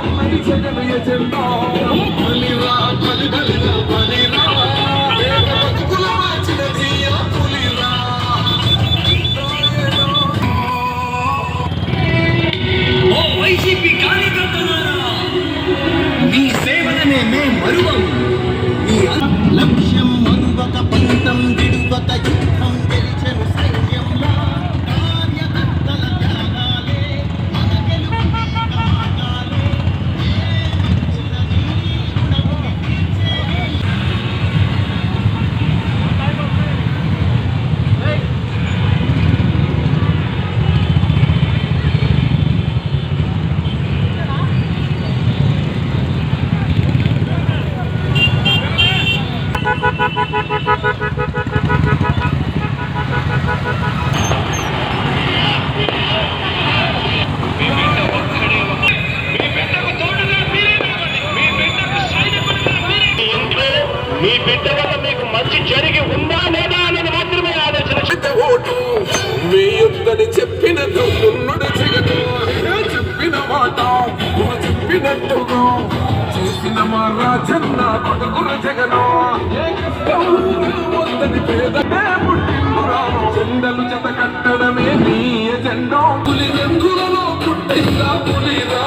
ఇవ్వాలన్నది Jagan agenda బలిరా బలి బలిరా బలిరా పేద బతుకుల మార్చిన తీయ పులిరా ఓ వైసీపీ కార్యకర్తలారా మీ సేవలనే మే మరువం. మీ జరిగి ఉందా లేదా అనేది మాత్రమే ఆలోచన. పెద్ద ఓటు వేయొద్దని చెప్పిన తమ్ముడు జగదు చెప్పిన మాట చెప్పినట్టుగా. చేసిన మా రాజన్న కొడుకుల జగను. ఏ వద్దని పేదనే పుట్టిందురా జెండలు జత కట్టడమే నీ ఎజెండా. పులి రంగులలో పుట్టిందా పులిరా.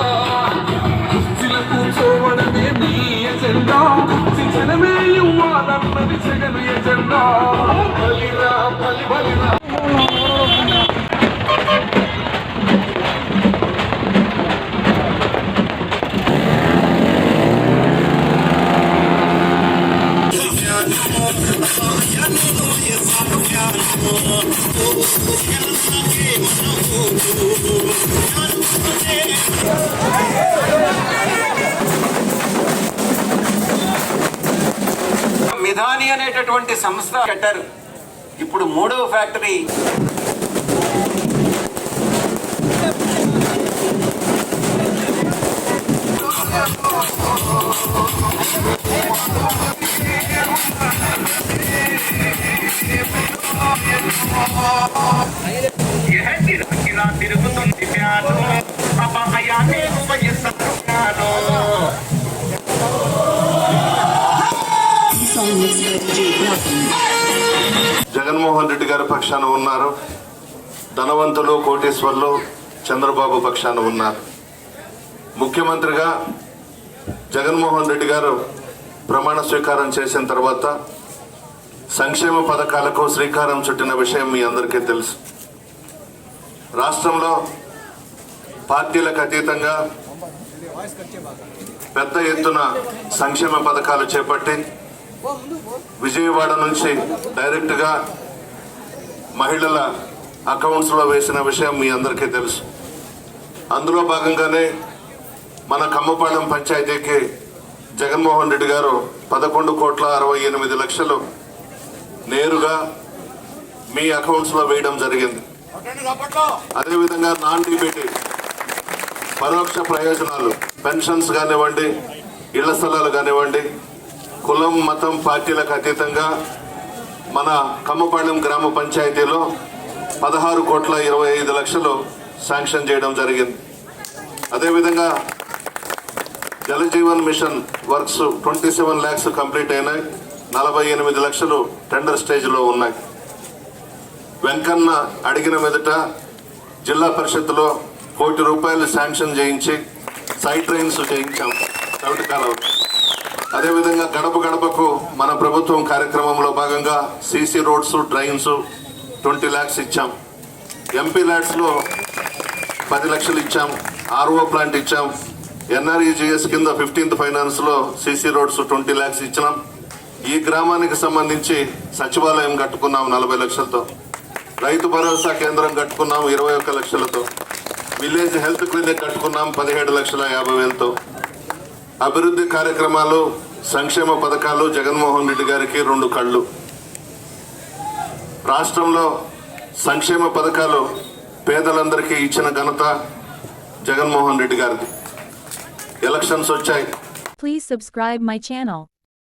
కుర్చీల కూర్చోవడమే నీ ఎజెండా. కుర్చీ జనమే ఇవ్వాలన్నది జగన్. ఎజెండా అదాని అనేటటువంటి సంస్థ కట్టారు. ఇప్పుడు మూడవ ఫ్యాక్టరీ తిరుగుతున్న జగన్మోహన్ రెడ్డి గారి పక్షాన ఉన్నారు. ధనవంతులు కోటేశ్వర్లు చంద్రబాబు పక్షాన ఉన్నారు. ముఖ్యమంత్రిగా జగన్మోహన్ రెడ్డి గారు ప్రమాణ స్వీకారం చేసిన తర్వాత సంక్షేమ పథకాలకు శ్రీకారం చుట్టిన విషయం మీ అందరికీ తెలుసు. రాష్ట్రంలో పార్టీలకు అతీతంగా పెద్ద ఎత్తున సంక్షేమ పథకాలు చేపట్టి విజయవాడ నుంచి డైరెక్ట్గా మహిళల అకౌంట్స్లో వేసిన విషయం మీ అందరికీ తెలుసు. అందులో భాగంగానే మన కమ్మపాలెం పంచాయతీకి జగన్మోహన్ రెడ్డి గారు పదకొండు కోట్ల అరవై ఎనిమిది లక్షలు నేరుగా మీ అకౌంట్స్లో వేయడం జరిగింది. అదేవిధంగా నాన్ డిబిటీ పరోక్ష ప్రయోజనాలు పెన్షన్స్ కానివ్వండి ఇళ్ళ స్థలాలు కానివ్వండి కులం మతం పార్టీలకు అతీతంగా మన కమ్మపాళెం గ్రామ పంచాయతీలో పదహారు కోట్ల ఇరవై ఐదు లక్షలు శాంక్షన్ చేయడం జరిగింది. అదేవిధంగా Jal Jeevan mission works twenty seven lakhs complete అయినాయి. నలభై ఎనిమిది లక్షలు టెండర్ స్టేజ్లో ఉన్నాయి. వెంకన్న అడిగిన మీదట జిల్లా పరిషత్తులో కోటి రూపాయలు శాంక్షన్ చేయించి సైడ్ ట్రైన్స్ చేయించాం. చవిటి కాలం అదేవిధంగా గడప గడపకు మన ప్రభుత్వం కార్యక్రమంలో భాగంగా CC roads drains twenty lakhs ఇచ్చాం. ఎంపీ ల్యాడ్స్లో పది లక్షలు ఇచ్చాం. ఆర్ఓ ప్లాంట్ ఇచ్చాం. ఎన్ఆర్ఈజిఎస్ కింద ఫిఫ్టీన్త్ ఫైనాన్స్లో సీసీ రోడ్స్ ట్వంటీ ల్యాక్స్ ఇచ్చినాం. ఈ గ్రామానికి సంబంధించి సచివాలయం కట్టుకున్నాం నలభై లక్షలతో. రైతు భరోసా కేంద్రం కట్టుకున్నాం ఇరవై ఒక్క లక్షలతో. విలేజ్ హెల్త్ క్లినిక్ కట్టుకున్నాం పదిహేడు లక్షల యాభై వేలతో. అభివృద్ధి కార్యక్రమాలు సంక్షేమ పథకాలు జగన్మోహన్ రెడ్డి గారికి రెండు కళ్ళు. రాష్ట్రంలో సంక్షేమ పథకాలు పేదలందరికీ ఇచ్చిన ఘనత జగన్మోహన్ రెడ్డి గారిది. ఎలక్షన్స్ వచ్చాయి. Please subscribe my channel